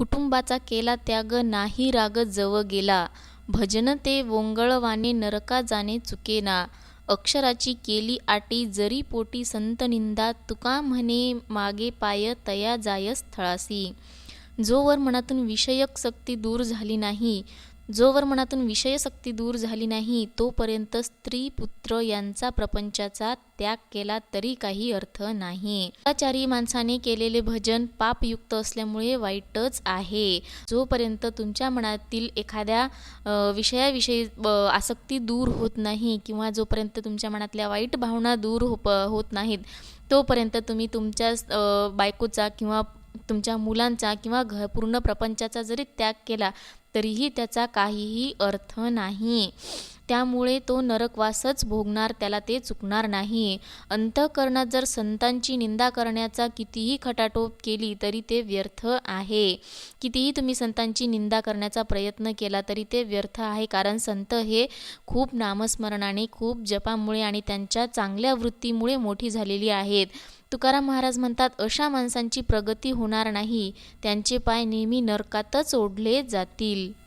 कुटुंबाचा केला त्याग नाही राग जव गेला. भजन ते वोंगळवाने नरका जाणे चुकेना. अक्षराची केली आटी जरी पोटी संत निंदा तुका म्हणे मागे पाय तया जाय स्थळासी जोवर मनातून विषयक सक्ती दूर झाली नाही जोवर मनातून विषयशक्ती दूर झाली नाही तोपर्यंत स्त्री पुत्र यांचा प्रपंचाचा त्याग केला तरी काही अर्थ नाही. सदाचारी माणसाने केलेले भजन पापयुक्त असल्यामुळे वाईटच आहे. जोपर्यंत तुमच्या मनातील एखाद्या विषयाविषयी आसक्ती दूर होत नाही किंवा जोपर्यंत तुमच्या मनातल्या वाईट भावना दूर हो प होत नाहीत तोपर्यंत तुम्ही तुमच्या बायकोचा किंवा तुमच्या मुलांचा किंवा घ पूर्ण प्रपंचाचा जरी त्याग केला तरीही त्याचा काहीही अर्थ नाही. त्यामुळे तो नरकवासच भोगणार त्याला ते चुकणार नाही. अंतःकरणात जर संतांची निंदा करण्याचा कितीही खटाटोप केली तरी ते व्यर्थ आहे. कितीही तुम्ही संतांची निंदा करण्याचा प्रयत्न केला तरी ते व्यर्थ आहे कारण संत हे खूप नामस्मरणाने खूप जपामुळे आणि त्यांच्या चांगल्या वृत्तीमुळे मोठी झालेली आहेत. तुकाराम महाराज म्हणतात अशा माणसांची प्रगती होणार नाही. त्यांचे पाय नेहमी नरकातच ओढले जातील.